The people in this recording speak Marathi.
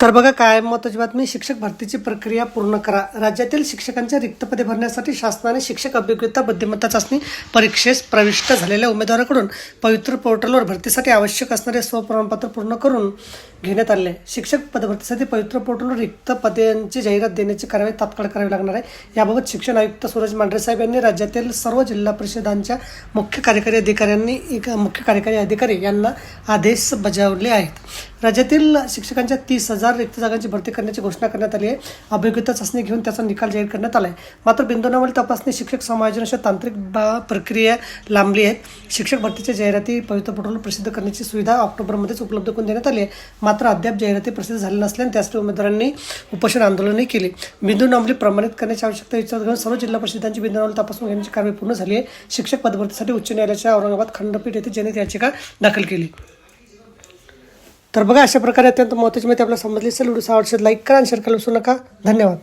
तर बघा काय महत्वाची बातमी शिक्षक भरतीची प्रक्रिया पूर्ण करा. राज्यातील शिक्षकांच्या रिक्त पदे भरण्यासाठी शासनाने शिक्षक अभियोग्यता बुद्धिमत्ता चाचणी परीक्षेस प्रविष्ट झालेल्या उमेदवाराकडून पवित्र पोर्टलवर भरतीसाठी आवश्यक असणारे स्वप्रमाणपत्र पूर्ण करून घेण्यात आले आहे. शिक्षक पदभरतीसाठी पवित्र पोर्टलवर रिक्त पदांची जाहिरात देण्याची कारवाई तात्काळ करावी लागणार आहे. याबाबत शिक्षण आयुक्त सूरज मांढरे साहेब यांनी राज्यातील सर्व जिल्हा परिषदांच्या मुख्य कार्यकारी अधिकाऱ्यांनी एक मुख्य कार्यकारी अधिकारी यांना आदेश बजावले आहेत. राज्यातील शिक्षकांच्या तीस हजार रिक्त जागांची भरती करण्याची घोषणा करण्यात आली आहे. अभिज्ञता चाचणी घेऊन त्याचा निकाल जाहीर करण्यात आला आहे. मात्र बिंदुनावली तपासणी शिक्षक समायोजन अशा तांत्रिक बा प्रक्रिया लांबली आहेत शिक्षक भरतीच्या जाहिराती पवित्र पोर्टलवर प्रसिद्ध करण्याची सुविधा ऑक्टोबरमध्येच उपलब्ध करून देण्यात आली आहे. मात्र अद्याप जाहिराती प्रसिद्ध झाल्या नसल्याने त्यासाठी उमेदवारांनी उपोषण आंदोलनही केले. बिंदू नावली प्रमाणित करण्याची आवश्यकता विचारात घेऊन सर्व जिल्हा परिषदांची बिंदू नावली तपासून घेण्याची कारवाई पूर्ण झाली आहे. शिक्षक पदभरतीसाठी उच्च न्यायालयाच्या औरंगाबाद खंडपीठ येथे जनहित याचिका दाखल केली. तर बघा अशा प्रकारे अत्यंत महत्त्वाची माहिती आपल्याला समजली असेल. व्हिडिओ आवडशे लाईक करा आणि शेअर करायला विसरू नका. धन्यवाद.